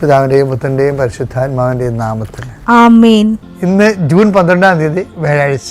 പിതാവിന്റെയും പുത്രന്റെയും പരിശുദ്ധാത്മാവിന്റെയും നാമത്തിൽ. ഇന്ന് ജൂൺ പന്ത്രണ്ടാം തീയതി വ്യാഴാഴ്ച.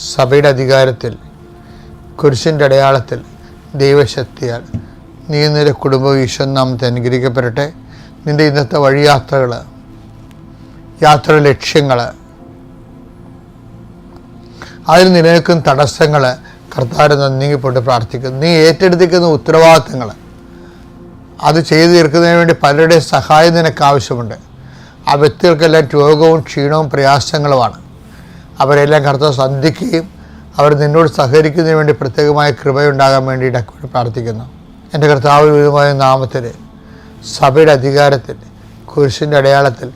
സഭയുടെ അധികാരത്തിൽ കുരിശിന്റെ അടയാളത്തിൽ ദൈവശക്തിയാൽ നീ നിന്റെ കുടുംബ ഈശ്വൻ നാമത്തെ അനുഗ്രഹിക്കപ്പെടട്ടെ. നിന്റെ ഇന്നത്തെ വഴിയാത്രകൾ യാത്ര ലക്ഷ്യങ്ങൾ അതിൽ നിലനിൽക്കുന്ന തടസ്സങ്ങൾ കർത്താവിനെ നന്ദിങ്ങിപ്പോട്ട് പ്രാർത്ഥിക്കുന്നു. നീ ഏറ്റെടുത്തിരിക്കുന്ന ഉത്തരവാദിത്തങ്ങൾ അത് ചെയ്തു തീർക്കുന്നതിന് വേണ്ടി പലരുടെയും സഹായം നിനക്ക് ആവശ്യമുണ്ട്. ആ വ്യക്തികൾക്കെല്ലാം രോഗവും ക്ഷീണവും പ്രയാസങ്ങളുമാണ്. അവരെല്ലാം കർത്താവ് സന്ധിക്കുകയും അവർ നിന്നോട് സഹകരിക്കുന്നതിന് വേണ്ടി പ്രത്യേകമായ കൃപയുണ്ടാകാൻ വേണ്ടിയിട്ട് വേണ്ടി പ്രാർത്ഥിക്കുന്നു. എന്റെ കർത്താവ് വിധമായ നാമത്തിൽ സഭയുടെ അധികാരത്തിൽ കുരിശിന്റെ അടയാളത്തിൽ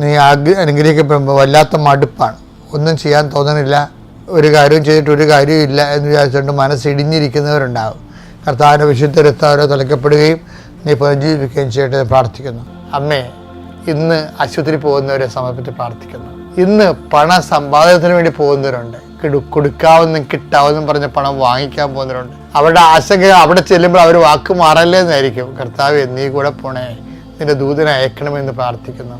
നീ ആഗ്ര അനുഗ്രഹിക്കപ്പെടുമ്പോൾ വല്ലാത്ത മടുപ്പാണ്. ഒന്നും ചെയ്യാൻ തോന്നണില്ല ഒരു കാര്യവും ചെയ്തിട്ട് ഒരു കാര്യവും ഇല്ല എന്ന് വിചാരിച്ചുകൊണ്ട് മനസ്സിടിഞ്ഞിരിക്കുന്നവരുണ്ടാകും കർത്താവിന്റെ വിശുദ്ധ രക്താവരെ തുലക്കപ്പെടുകയും നീ പുനർജീവിക്കുകയും ചെയ്യട്ടെ പ്രാർത്ഥിക്കുന്നു. അമ്മേ ഇന്ന് ആശുപത്രി പോകുന്നവരെ സമർപ്പിച്ച് പ്രാർത്ഥിക്കുന്നു. ഇന്ന് പണ സമ്പാദനത്തിന് വേണ്ടി പോകുന്നവരുണ്ട്. കൊടുക്കാവുന്നും കിട്ടാവുന്നതും പറഞ്ഞ പണം വാങ്ങിക്കാൻ പോകുന്നവരുണ്ട്. അവരുടെ ആശങ്ക അവിടെ ചെല്ലുമ്പോൾ അവർ വാക്ക് മാറല്ലേ എന്നായിരിക്കും. കർത്താവ് നീ കൂടെ പോണേ. നിന്റെ ദൂതനെ അയക്കണമെന്ന് പ്രാർത്ഥിക്കുന്നു.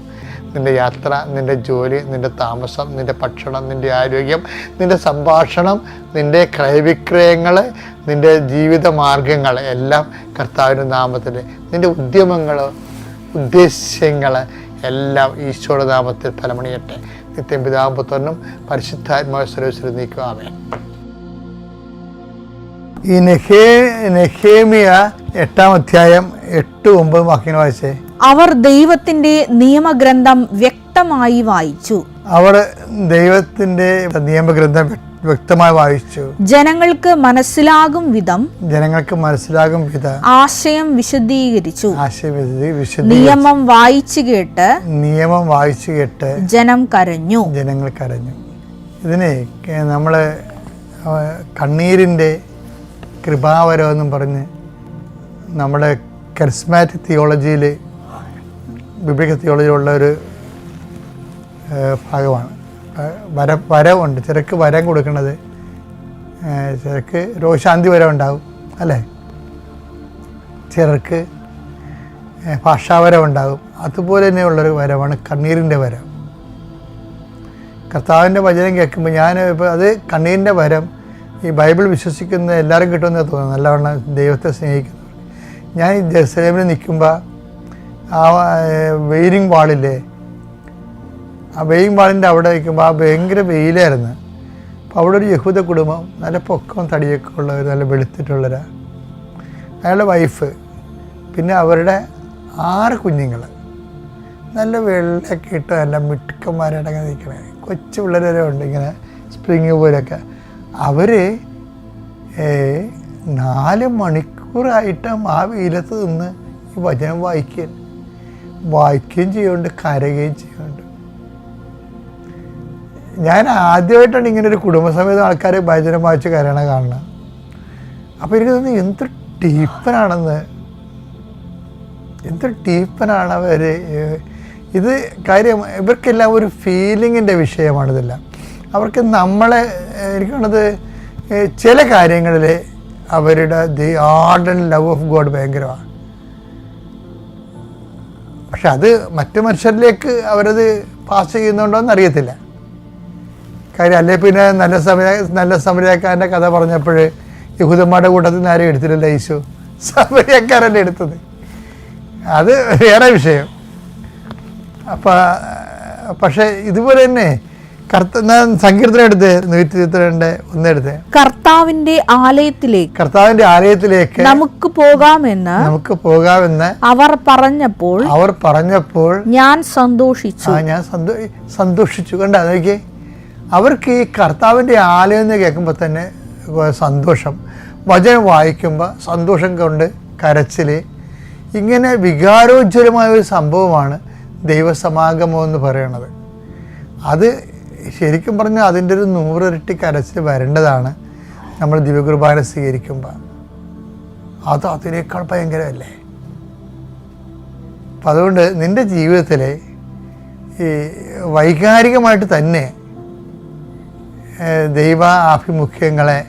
നിന്റെ യാത്ര നിന്റെ ജോലി നിന്റെ താമസം നിന്റെ ഭക്ഷണം നിന്റെ ആരോഗ്യം നിന്റെ സംഭാഷണം നിന്റെ ക്രയവിക്രയങ്ങൾ നിന്റെ ജീവിത മാർഗങ്ങൾ എല്ലാം കർത്താവിന്റെ നാമത്തിൽ. നിന്റെ ഉദ്യമങ്ങൾ ഉദ്ദേശ്യങ്ങൾ എല്ലാം ഈശോയുടെ നാമത്തിൽ ഫലമണിയട്ടെ. നിത്യം പുത്രനും പരിശുദ്ധാത്മാവ് സർവീസിൽ നീക്കുവാമേ ഈ നെഹേ നെഹേമിയ എട്ടാം അധ്യായം എട്ട് ഒമ്പത് വാക്യങ്ങൾ വായിച്ചേ? അവർ ദൈവത്തിന്റെ നിയമഗ്രന്ഥം വ്യക്തമായി വായിച്ചു. അവർ ദൈവത്തിന്റെ നിയമഗ്രന്ഥം വ്യക്തമായി വായിച്ചു. ജനങ്ങൾക്ക് മനസ്സിലാകും വിധം ജനങ്ങൾക്ക് മനസ്സിലാകും വിധം ആശയം വിശദീകരിച്ചു. ആശയം നിയമം വായിച്ചു കേട്ട് നിയമം വായിച്ചു കേട്ട് ജനം കരഞ്ഞു. ജനങ്ങൾ കരഞ്ഞു. ഇതിനെ നമ്മൾ കണ്ണീരിന്റെ കൃപാവരം എന്നും പറഞ്ഞ് നമ്മുടെ കരിസ്മാറ്റിക് തിയോളജിയിൽ ബിബ്ലിക്കൽ തിയോളജിയിലുള്ള ഒരു ഭാഗമാണ്. വര വരവുണ്ട്. ചിരക്ക് വരം കൊടുക്കുന്നത് ചിരക്ക് രോഗശാന്തി വരം ഉണ്ടാവും അല്ലേ? ചിലർക്ക് ഏഹ്, ഭാഷാവരം ഉണ്ടാകും അതുപോലെ തന്നെയുള്ളൊരു വരമാണ് കണ്ണീരിന്റെ വരം. കർത്താവിന്റെ വചനം കേൾക്കുമ്പോൾ ഞാൻ ഇപ്പോൾ അത് കണ്ണീരിന്റെ വരം ഈ ബൈബിൾ വിശ്വസിക്കുന്ന എല്ലാവരും കിട്ടുമെന്ന് തോന്നുന്നു നല്ലവണ്ണം ദൈവത്തെ സ്നേഹിക്കുന്നു ഞാൻ ഈ ജെറുസലേമിൽ നിൽക്കുമ്പോൾ ആ വെയിലിംഗ് വാളില്ലേ ആ വെയിലിംഗ് വാളിന്റെ അവിടെ നിൽക്കുമ്പോൾ ആ ഭയങ്കര വെയിലായിരുന്നു. അപ്പോൾ അവിടെ ഒരു യഹൂദ കുടുംബം നല്ല പൊക്കവും തടിയൊക്കെ ഉള്ളവർ നല്ല വെളുത്തിട്ടുള്ളവരാ അയാളുടെ വൈഫ് പിന്നെ അവരുടെ ആറ് കുഞ്ഞുങ്ങൾ. നല്ല വെള്ളമൊക്കെ ഇട്ട് നല്ല മിടുക്കന്മാരായിട്ടൊക്കെ നിൽക്കണേ. കൊച്ചു പിള്ളേരെ ഉണ്ട് ഇങ്ങനെ സ്പ്രിങ് പോലെയൊക്കെ അവർ നാല് മണിക്കൂറായിട്ട് ആ വെയിലത്ത് നിന്ന് ഈ വചനം വായിക്കുകയും വായിക്കുകയും ചെയ്യുന്നുണ്ട് കരയുകയും ചെയ്യുന്നുണ്ട്. ഞാൻ ആദ്യമായിട്ടാണ് ഇങ്ങനെ ഒരു കുടുംബസമേതം ആൾക്കാർ ഭജനം വായിച്ച് കരയണ കാണുന്നത്. അപ്പോൾ എനിക്ക് തോന്നുന്നു എന്ത് ടീപ്പനാണെന്ന് എന്ത് ടീപ്പനാണ് അവർ ഇത് കാര്യം ഇവർക്കെല്ലാം ഒരു ഫീലിങ്ങിന്റെ വിഷയമാണിതെല്ലാം അവർക്ക് നമ്മളെ എനിക്ക് തോന്നുന്നത് ചില കാര്യങ്ങളിൽ അവരുടെ the ardent love of God ഭയങ്കരമാണ്. പക്ഷെ അത് മറ്റു മനുഷ്യരിലേക്ക് അവരത് പാസ് ചെയ്യുന്നുണ്ടോ എന്ന് അറിയത്തില്ല. കാര്യം അല്ലേ? പിന്നെ നല്ല സമര നല്ല സമരക്കാരന്റെ കഥ പറഞ്ഞപ്പോൾ യഹൂദന്മാരുടെ കൂട്ടത്തിൽ നിന്ന് ആരും എടുത്തില്ലല്ലോ ഈശോ സമരക്കാരല്ലേ എടുത്തത്. അത് വേറെ വിഷയം. അപ്പം പക്ഷേ ഇതുപോലെ തന്നെ സങ്കീർത്തനം എടുത്ത്? നൂറ്റി ഇരുപത്തിരണ്ട് ഒന്നെടുത്ത് കർത്താവിന്റെ ആലയത്തിലേക്ക് കർത്താവിന്റെ ആലയത്തിലേക്ക് നമുക്ക് പോകാമെന്ന് നമുക്ക് പോകാമെന്ന് അവർ പറഞ്ഞപ്പോൾ അവർ പറഞ്ഞപ്പോൾ ഞാൻ സന്തോഷിച്ചു. ഞാൻ സന്തോഷിച്ചു. കണ്ട? നോക്കിയേ. അവർക്ക് ഈ കർത്താവിന്റെ ആലയം എന്ന് കേൾക്കുമ്പോൾ തന്നെ സന്തോഷം. വചനം വായിക്കുമ്പോൾ സന്തോഷം കൊണ്ട് കരച്ചിൽ. ഇങ്ങനെ വികാരോജ്വലമായ ഒരു സംഭവമാണ് ദൈവസമാഗമം എന്ന് പറയുന്നത് അത് ശരിക്കും പറഞ്ഞാൽ അതിന്റെ ഒരു നൂറിരട്ടി കരച്ചിൽ വരേണ്ടതാണ് നമ്മൾ ദിവ്യകുർബാന സ്വീകരിക്കുമ്പോൾ. അത് അതിനേക്കാൾ ഭയങ്കരമല്ലേ? അപ്പം അതുകൊണ്ട് നിന്റെ ജീവിതത്തിലെ ഈ വൈകാരികമായിട്ട് തന്നെ ദൈവ ആഭിമുഖ്യങ്ങളെ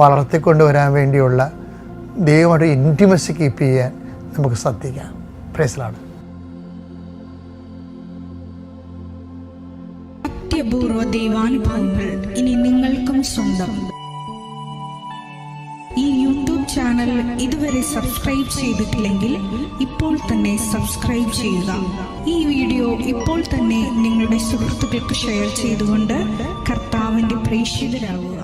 വളർത്തിക്കൊണ്ടുവരാൻ വേണ്ടിയുള്ള ദൈവമായിട്ട് ഇന്റിമസി കീപ്പ് ചെയ്യാൻ നമുക്ക് ശ്രദ്ധിക്കാം പ്രേസലാണ് അത്യപൂർവ ദൈവാനുഭവങ്ങൾ ഇനി നിങ്ങൾക്കും സ്വന്തം. ഈ യൂട്യൂബ് ചാനൽ ഇതുവരെ സബ്സ്ക്രൈബ് ചെയ്തിട്ടില്ലെങ്കിൽ ഇപ്പോൾ തന്നെ സബ്സ്ക്രൈബ് ചെയ്യുക. ഈ വീഡിയോ ഇപ്പോൾ തന്നെ നിങ്ങളുടെ സുഹൃത്തുക്കൾക്ക് ഷെയർ ചെയ്തുകൊണ്ട് കർത്താവിന്റെ പ്രേക്ഷിതരാകുക